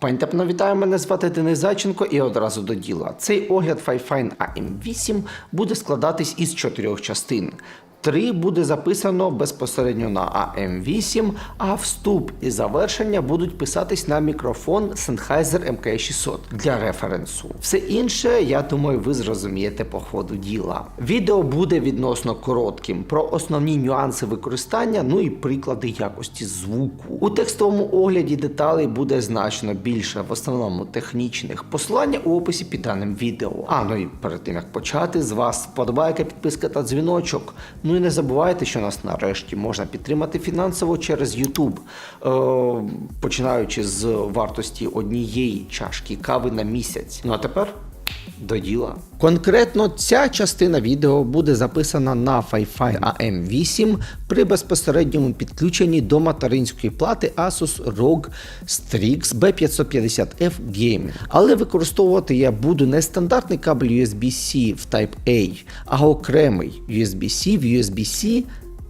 Пані та вітаю, мене звати Денис Зайченко і одразу до діла. Цей огляд Fifine AM8 буде складатись із чотирьох частин. Три буде записано безпосередньо на AM8, а вступ і завершення будуть писатись на мікрофон Sennheiser MK600 для референсу. Все інше, я думаю, ви зрозумієте по ходу діла. Відео буде відносно коротким про основні нюанси використання, ну і приклади якості звуку. У текстовому огляді деталей буде значно більше, в основному технічних. Посилання у описі під даним відео. А ну і перед тим як почати, з вас вподобайка, підписка та дзвіночок. Ну і не забувайте, що нас нарешті можна підтримати фінансово через YouTube, е, починаючи з вартості однієї чашки кави на місяць. Ну а тепер. До діла. Конкретно ця частина відео буде записана на Wi-Fi AM8 при безпосередньому підключенні до материнської плати Asus ROG Strix B550F Gaming. Але використовувати я буду не стандартний кабель USB-C в Type-A, а окремий USB-C в USB-C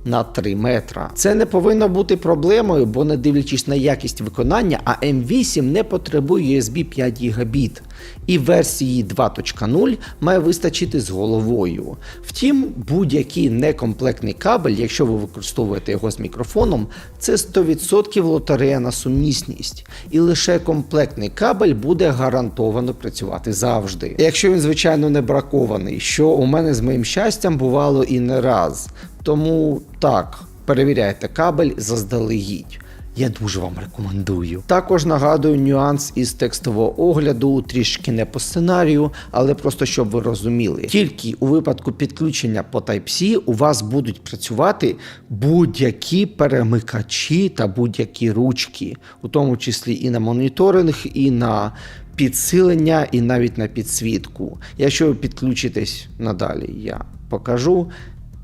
на 3 метра. Це не повинно бути проблемою, бо не дивлячись на якість виконання, а M8 не потребує USB 5 Гбіт. І версії 2.0 має вистачити з головою. Втім, будь-який некомплектний кабель, якщо ви використовуєте його з мікрофоном, це 100% лотерея на сумісність. І лише комплектний кабель буде гарантовано працювати завжди. Якщо він, звичайно, не бракований, що у мене з моїм щастям бувало і не раз. Тому так, перевіряйте кабель заздалегідь. Я дуже вам рекомендую. Також нагадую нюанс із текстового огляду, трішки не по сценарію, але просто щоб ви розуміли. Тільки у випадку підключення по Type-C у вас будуть працювати будь-які перемикачі та будь-які ручки, у тому числі і на моніторинг, і на підсилення, і навіть на підсвітку. Якщо ви підключитесь надалі, я покажу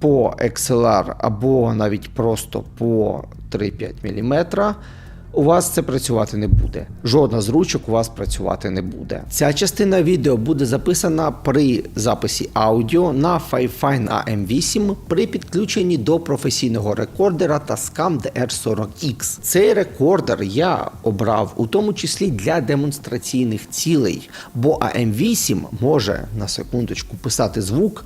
по XLR або навіть просто по 3-5 мм, у вас це працювати не буде. Жодна з ручок у вас працювати не буде. Ця частина відео буде записана при записі аудіо на Fifine AM8 при підключенні до професійного рекордера Tascam DR40X. Цей рекордер я обрав у тому числі для демонстраційних цілей, бо AM8 може на секундочку писати звук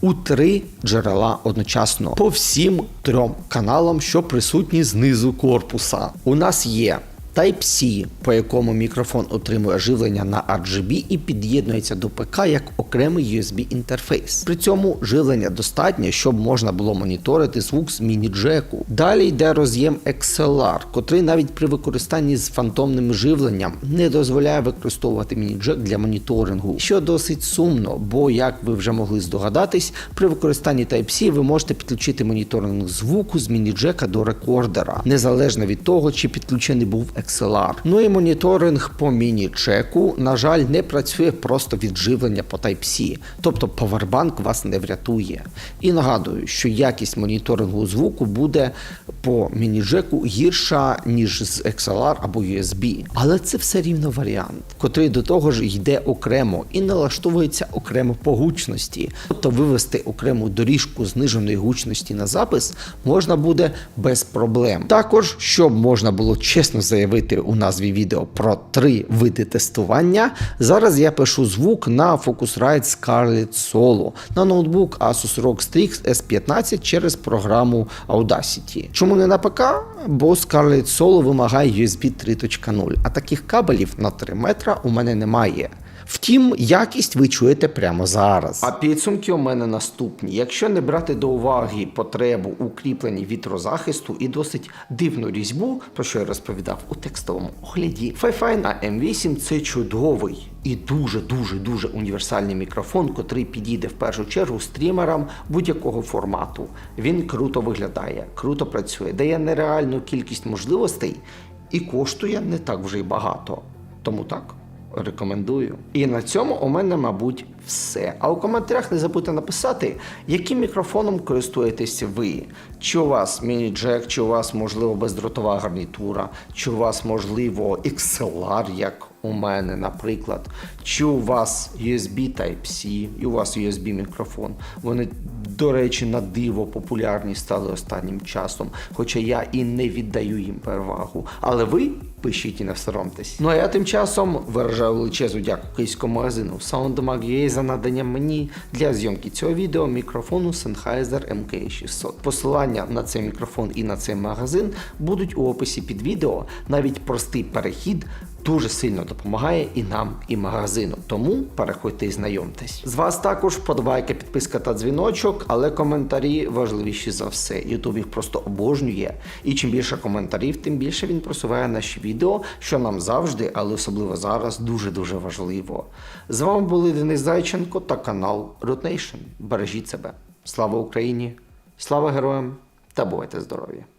у три джерела одночасно по всім трьом каналам, що присутні знизу корпуса. У нас є Type-C, по якому мікрофон отримує живлення на RGB і під'єднується до ПК як окремий USB інтерфейс. При цьому живлення достатньо, щоб можна було моніторити звук з міні-джеку. Далі йде роз'єм XLR, котрий навіть при використанні з фантомним живленням не дозволяє використовувати міні-джек для моніторингу, що досить сумно, бо як ви вже могли здогадатись, при використанні Type-C ви можете підключити моніторинг звуку з міні-джека до рекордера, незалежно від того, чи підключений був XLR. Ну і моніторинг по міні-чеку, на жаль, не працює просто відживлення по Type-C, тобто павербанк вас не врятує. І нагадую, що якість моніторингу звуку буде по міні-джеку гірша, ніж з XLR або USB. Але це все рівно варіант, котрий до того ж йде окремо і налаштовується окремо по гучності. Тобто вивести окрему доріжку зниженої гучності на запис можна буде без проблем. Також, щоб можна було чесно заявити у назві відео про три види тестування, зараз я пишу звук на Focusrite Scarlett Solo на ноутбук Asus ROG Strix S15 через програму Audacity. Чому не на ПК? Бо Scarlett Solo вимагає USB 3.0, а таких кабелів на 3 метра у мене немає. Втім, якість ви чуєте прямо зараз. А підсумки у мене наступні. Якщо не брати до уваги потребу у вітрозахисту і досить дивну різьбу, про що я розповідав у текстовому огляді, Fifine M8 це чудовий і дуже дуже дуже універсальний мікрофон, котрий підійде в першу чергу стрімерам будь-якого формату. Він круто виглядає, круто працює, дає нереальну кількість можливостей і коштує не так вже й багато. Тому так. Рекомендую. І на цьому у мене, мабуть, все. А у коментарях не забудьте написати, яким мікрофоном користуєтесь ви. Чи у вас міні-джек, чи у вас, можливо, бездротова гарнітура, чи у вас, можливо, XLR, як у мене, наприклад, чи у вас USB Type-C, і у вас USB мікрофон. Вони, до речі, на диво популярні стали останнім часом, хоча я і не віддаю їм перевагу. Але ви пишіть і не соромтесь. Ну а я тим часом виражаю величезну дяку київському магазину SoundMag.ua за надання мені для зйомки цього відео мікрофону Sennheiser MK600. Посилання на цей мікрофон і на цей магазин будуть у описі під відео. Навіть простий перехід дуже сильно допомагає і нам, і магазину. Тому переходьте і знайомтесь. З вас також вподобайка, підписка та дзвіночок, але коментарі важливіші за все. Ютуб їх просто обожнює. І чим більше коментарів, тим більше він просуває наші відео, що нам завжди, але особливо зараз, дуже дуже важливо. З вами були Денис Зайченко та канал Root Nation. Бережіть себе. Слава Україні! Слава героям та бувайте здорові!